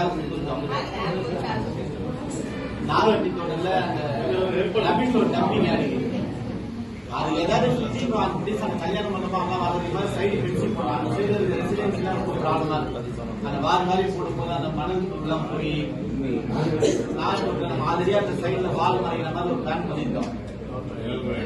மேல கொடுத்துருக்கோம் அந்த அது ஏதாவது சுத்தி அட்லீஸ்ட் அந்த கல்யாணம் பண்ணப்போ அம்மா வர்றது மாதிரி சைடு பென்சில் போடுறாங்க அந்த சைடு ரெசிடென்ஸ்லாம் ரொம்ப ப்ராப்ளமா இருக்கு அந்த வார் மாதிரி போடும்போது அந்த மணல் எல்லாம் போய் நாள் நம்ம அந்த சைடுல வால் மறைகிற மாதிரி ஒரு பிளான் பண்ணியிருக்கோம்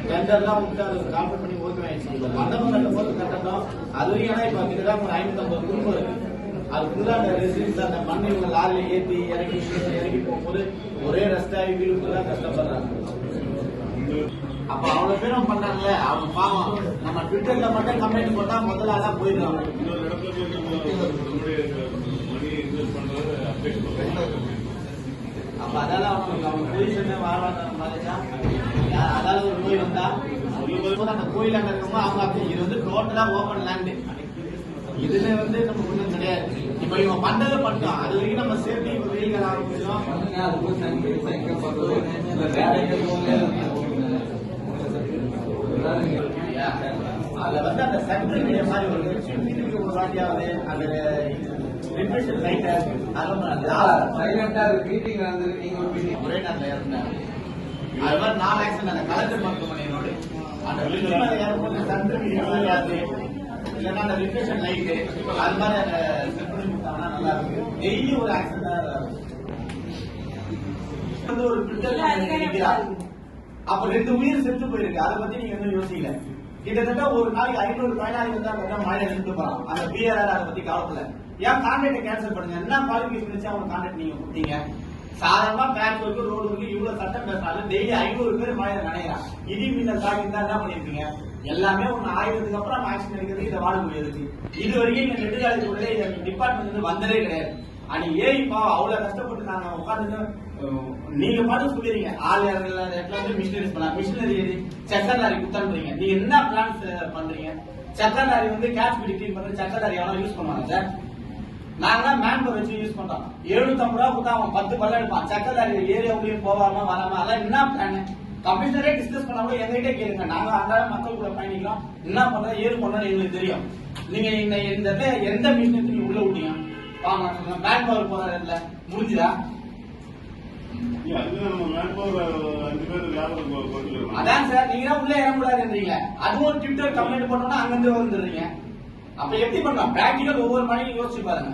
டெண்டர்லாம் விட்டு அதை கால்குலேட் பண்ணி ஓகே ஆயிடுச்சு இந்த மண்டபம் கட்டும் போது கட்டணும் அது வரைக்கும் ஆனா இப்ப கிட்டத்தட்ட ஒரு ஐம்பத்தி ஐம்பது குடும்பம் இருக்கு. அதுக்குள்ள அந்த ரெசிடென்ஸ் அந்த மண்ணை இவங்க லாரியில ஏத்தி இறக்கி இறக்கி, போகும்போது ஒரே ரெஸ்ட் ஆகி வீடு கஷ்டப்படுறாங்க. அப்ப அவ்வளவு பேரும் பண்றாங்கல்ல? அவங்க பாவம். நம்ம ட்விட்டர்ல மட்டும் கம்ப்ளைண்ட் போட்டா முதல்ல அதான் போயிடுறாங்க அப்ப அதால அவங்களுக்கு அவங்க பொசிஷன் வாழ்வாதாரம் பாதிச்சா அதால ஒரு நோய் வந்தா சொல்லும்போது அந்த கோயில் அங்க இருக்கும்போது அவங்க அப்படி இது வந்து டோட்டலா ஓபன் லேண்டு இதுல வந்து நம்ம ஒண்ணும் கிடையாது. இப்ப இவங்க பண்றதை பண்ணிட்டோம் அது வரைக்கும் நம்ம சேஃப்டி வெயில்கள் ஆரம்பிச்சோம். அதுல வந்து அந்த சென்ட்ரல் மீடியா மாதிரி ஒரு இதுக்கு ஒரு வாட்டியாவது அந்த ரிஃப்ரெஷன் லைட் சைலண்டா மீட்டிங் வந்து நீங்க ஒரு மீட்டிங் ஒரே நாள்ல இறந்தாரு அது மாதிரி நாலு ஆக்சிடென்ட் அந்த கலெக்டர் மருத்துவமனையினோடு. அந்த பில்டிங் மேல ஏறும்போது சந்திரன் இடியாது இல்லைன்னா அந்த ரிஃப்ரெஷன் லைட்டு அது மாதிரி அந்த செட் பண்ணி கொடுத்தாங்கன்னா நல்லா இருக்கு டெய்லி ஒரு ஆக்சிடென்ட் வந்து ஒரு ட்விட்டர் அப்ப ரெண்டு உயிர் செத்து போயிருக்கு. அதை பத்தி நீங்க எதுவும் யோசிக்கல. கிட்டத்தட்ட ஒரு நாளைக்கு ஐநூறு பயனாளி வந்து மழையில நின்று போறான். அந்த பிஆர்ஆர் அதை பத்தி கவலைப்படல. ஏன் கான்ட்ராக்ட் கேன்சல் பண்ணுங்க? என்ன குவாலிஃபிகேஷன் வச்சு அவங்க கான்ட்ராக்ட் நீங்க கொடுத்தீங்க சாதாரணமா பேங்க் ஒர்க்கு ரோடு ஒர்க்கு இவ்வளவு சட்டம் பேசினாலும் டெய்லி ஐநூறு பேர் மழையில நினைக்கிறான் இடி மின்னல் தாக்கி இருந்தா என்ன பண்ணிருப்பீங்க? எல்லாமே ஒண்ணு ஆயிரத்துக்கு அப்புறம் ஆக்ஷன் எடுக்கிறது இதை வாழ முடியாது இது வரைக்கும் இந்த நெடுஞ்சாலைத்துறையில டிபார்ட்மெண்ட் வந்து வந்ததே கிடையாது. அனி ஏன் அவ்வளவு கஷ்டப்பட்டு நாங்க உட்காந்து நீங்க பாட்டு சொல்லிடுறீங்க. ஆள் இடத்துல இடத்துல வந்து மிஷினரிஸ் பண்ணலாம். மிஷினரி எது செக்கர் லாரி குத்தான்றீங்க நீங்க என்ன பிளான்ஸ் பண்றீங்க? செக்கர் லாரி வந்து கேட்ச் பிடி கிளீன் பண்ற செக்கர் லாரி எவ்வளவு யூஸ் பண்ணுவாங்க சார் நாங்களாம் மேன் பவர் வச்சு யூஸ் பண்றோம். எழுநூத்தம்பது ரூபா கொடுத்தா அவன் பத்து பல்ல எடுப்பான். சக்கர லாரி ஏரியா உள்ளே போகாம வராம அதெல்லாம் என்ன பிளான் கமிஷனரே டிஸ்கஸ் பண்ணாம எங்ககிட்ட கேளுங்க. நாங்க அன்றாட மக்கள் கூட பயணிக்கிறோம். என்ன பண்றோம் ஏது பண்றோம் எங்களுக்கு தெரியும். நீங்க இந்த இந்த எந்த மிஷினரி நீங்க உள்ள விட்டீங்க? வாங்க மேன் பவர் போற இடத்துல. முடிஞ்சுதா? அதான் சார் நீங்க உள்ள இறங்க கூடாதுன்றீங்க அதுவும் ஒரு ட்விட்டர் கம்ப்ளைண்ட் பண்ணோம்னா அங்கிருந்து வந்துடுறீங்க. அப்ப எப்படி பண்ணலாம்? பிராக்டிகல் ஒவ்வொரு மணிக்கும் யோசிச்சு பாருங்க.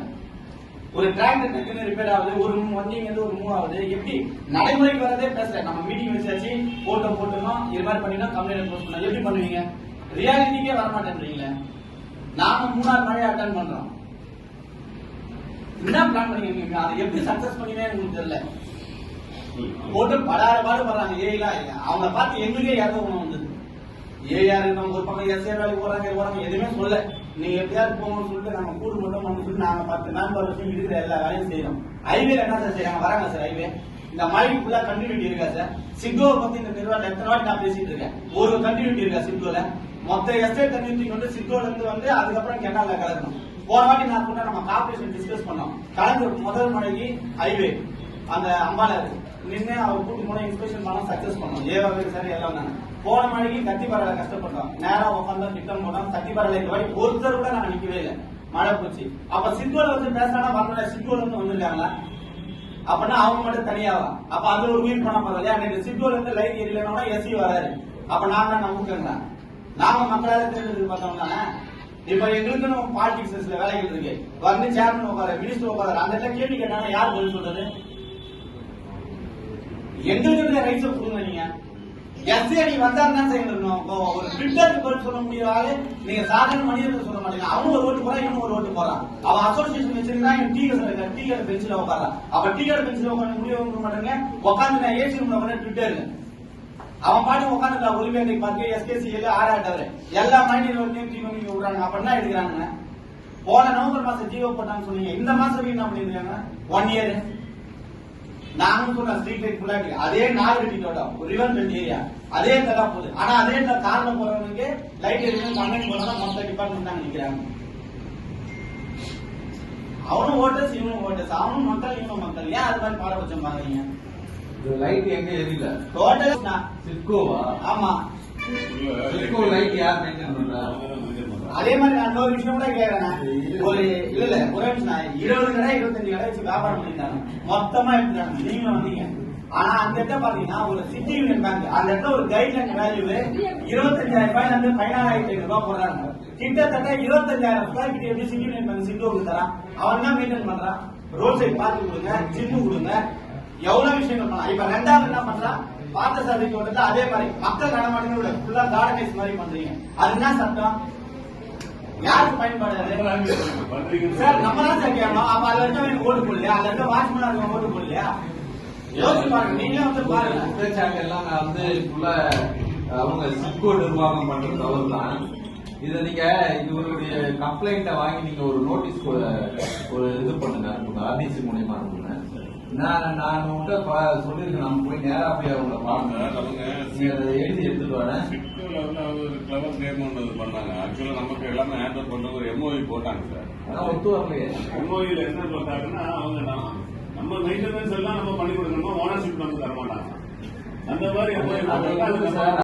ஒரு டிராக்டர் டக்குன்னு ரிப்பேர் ஆகுது ஒரு வண்டி இருந்து ஒரு மூவ் ஆகுது. எப்படி? நடைமுறைக்கு வரதே பேசல நம்ம மீட்டிங் வச்சாச்சு போட்டோ போட்டுனோம் இது மாதிரி பண்ணினோம் கம்ப்ளைண்ட் போஸ்ட் பண்ணலாம். எப்படி பண்ணுவீங்க? ரியாலிட்டிக்கே வர மாட்டேன்றீங்களே நாம மூணாவது மழை அட்டன் பண்றோம். என்ன பிளான் பண்ணீங்க அதை எப்படி சக்சஸ் பண்ணீங்க உங்களுக்கு தெரியல. போட்டு படாத பாடு படுறாங்க ஏஐலாம் இல்ல அவங்கள பார்த்து எங்களுக்கே யாரும் ஒண்ணு வந்தது. ஏஆர் நம்ம ஒரு பக்கம் எஸ்ஏ வேலைக்கு போறாங்க போறாங்க எதுவுமே சொல்லல. நீங்க எப்படியாவது போகணும்னு சொல்லிட்டு நம்ம கூடு மட்டும் பண்ணு சொல்லி நாங்க பத்து மேன் வச்சு இருக்கிற எல்லா வேலையும் செய்யறோம். ஹைவேல என்ன சார் செய்யறாங்க? வராங்க சார் ஹைவே இந்த மழைக்கு ஃபுல்லா கண்டினியூட்டி இருக்கா சார் சிக்கோவை பத்தி இந்த நிர்வாகம் எத்தனை வாட்டி நான் பேசிட்டு இருக்கேன். ஒரு கண்டினியூட்டி இருக்கா சிக்கோல மொத்த எஸ்டேட் கண்டினியூட்டி வந்து சிக்கோல இருந்து வந்து அதுக்கப்புறம் கெனால கலக்கணும்? போன வாட்டி நான் கூட நம்ம கார்பரேஷன் டிஸ்கஸ் பண்ணோம். கலந்து முதல் முறைக்கு ஹைவே அந்த அம்பாளர் நின்று அவர் கூட்டு போன இன்ஸ்பெக்ஷன் பண்ண சக்சஸ் பண்ணோம் ஏவாவே சரி எல்லாமே போன மணிக்கு கத்தி பரவாயில்ல கஷ்டப்பட்டோம் நேரா உட்காந்து திட்டம் போனோம் கத்தி பரவாயில்ல இந்த வாட்டி ஒருத்தர் கூட நான் நிக்கவே இல்லை. மழை போச்சு. அப்ப சிக்கோல வந்து பேசினா வரல சிக்கோல வந்து வந்திருக்காங்களா? அப்படின்னா அவங்க மட்டும் தனியாவா? அப்ப அது ஒரு உயிர் பணம் போதும் இல்லையா அன்னைக்கு சிக்கோல இருந்து லைட் எரியலன்னா எஸ்சி வராரு. அப்ப நாங்க நம்புக்கங்களா நாம மக்களால தேர்ந்தெடுத்து பார்த்தோம் தானே. இப்ப எங்களுக்குன்னு பாலிடிக்ஸ்ல வேலைகள் இருக்கு. வந்து சேர்மன் உட்கார மினிஸ்டர் உட்கார அந்த இடத்துல கேள்வி கேட்டாங்கன்னா யார் பதில் சொல்றது? எங்களுக்கு இருக்க ரைட்ஸ் கொடுங்க நீங்க. எஸ்ஏ நீ தான் செய்யணும் இப்போ ஒரு ட்விட்டருக்கு பதில் சொல்ல முடியாத நீங்க சாதாரண மனிதர்கள் சொல்ல மாட்டீங்க. அவங்க ஒரு ஓட்டு போறான் இவன் ஒரு ஓட்டு போறான் அவன் அசோசியேஷன் வச்சிருந்தா இவன் டீ கடை டீ கடை பெஞ்சில உட்காரான் அப்ப டீ கடை உட்காந்து முடிவு பண்ண மாட்டேங்க. உட்காந்து நான் ஏசி ரூம்ல உட்காந்து ட்விட்டர் அவன் பாட்டு உட்காந்து உரிமை பார்த்து எஸ்கேசி ஏழு ஆட்டவர் எல்லா மைண்ட் டீம் நீங்க விடுறாங்க அப்ப என்ன எடுக்கிறாங்க போன நவம்பர் மாசம் ஜீவோ போட்டான்னு சொன்னீங்க. இந்த மாசம் என்ன பண்ணிருக்காங்க ஒன் இயர் நானும் சொன்ன ஸ்ட்ரீட் லைட் இருக்கு அதே ஒரு ரிவர் பெல்ட் ஏரியா அதே தடா போகுது. ஆனா அதே கார்ல போறவனுக்கு லைட் இருக்கு கம்பெனி போனா மொத்த டிபார்ட்மெண்ட் தான் நிக்கிறாங்க. அவனும் ஓட்டர்ஸ் இவனும் ஓட்டர்ஸ் அவனும் மக்கள் இவனும் மக்கள். ஏன் அது மாதிரி பாரபட்சம் பாக்குறீங்க? லைட் எங்க எரியல? டோட்டல் சிட்கோவா? ஆமா. சிட்கோ லைட் யார் மெயின்டைன் பண்றா? அதே மாதிரி நான் இன்னொரு விஷயம் கூட கேக்குறேன் ஒரு இல்ல இல்ல ஒரே இருபது கடை இருபத்தஞ்சு கடை வச்சு வியாபாரம் பண்ணிட்டாங்க மொத்தமா எடுத்துட்டாங்க நீங்களும் வந்தீங்க. ஆனா அந்த இடத்த பாத்தீங்கன்னா ஒரு சிட்டி யூனியன் பேங்க் அந்த இடத்துல ஒரு கைட்லைன் வேல்யூ இருபத்தஞ்சாயிரம் ரூபாயில இருந்து பதினாலாயிரத்தி ஐநூறு ரூபாய் போடுறாங்க. கிட்டத்தட்ட இருபத்தஞ்சாயிரம் ரூபாய் கிட்ட எப்படி சிட்டி யூனியன் பேங்க் சிட்டு தரான்? அவன் தான் மெயின்டைன் பண்றான். ரோட் சைடு பார்த்து கொடுங்க ஜிம்மு கொடுங்க. எவ்வளவு விஷயங்கள் பண்ணலாம்? இப்ப ரெண்டாவது என்ன பண்றான்? பார்த்த சாதி தோட்டத்துல அதே மாதிரி மக்கள் நடமாட்டங்களோட ஃபுல்லா கார்டனைஸ் மாதிரி பண்றீங்க. அது என்ன சட்டம். யாருக்கு பயன்பாடு? அது? சார் நம்ம தான் சார் கேட்கணும். அப்ப அதுல இருக்க ஓட்டு போடலையா? அதுல இருக்க வாட்ச்மேனா இருக்க ஓட்டு போடலையா? யோசிச்சு பாருங்க நீங்களே வந்து பாருங்க. குற்றச்சாட்டு எல்லாம் நான் வந்து ஃபுல்லா அவங்க சிப்கோ நிர்வாகம் பண்ற தவறு தான் இதை நீங்க இவருடைய கம்ப்ளைண்ட்டை வாங்கி நீங்க ஒரு நோட்டீஸ் ஒரு இது பண்ணுங்க அனுப்புங்க ஆர்டிசி மூலியமா அனுப்புங்க. நான் நான் உங்கள்கிட்ட சொல்லியிருக்கேன். நம்ம போய் நேரா போய் அவங்கள பாருங்க. நமக்கு நீங்க அதை எழுதி எடுத்துட்டு வரேன் சிட்கோல வந்து அவங்க ஒரு கிளவர் நேம் ஒன்று பண்ணாங்க. ஆக்சுவலா நமக்கு எல்லாமே ஹேண்ட் ஓவர் பண்ண ஒரு எம்ஓஇ போட்டாங்க ஆனா சார் ஒத்து வரலையே எம்ஓஇல என்ன போட்டாங்கன்னா அவங்க நம்ம- நம்ம மெயின்டெனன்ஸ் எல்லாம் நம்ம பண்ணி கொடுக்கணுமா. ஓனர்ஷிப் நமக்கு தர மாட்டாங்க. அந்த மாதிரி MOU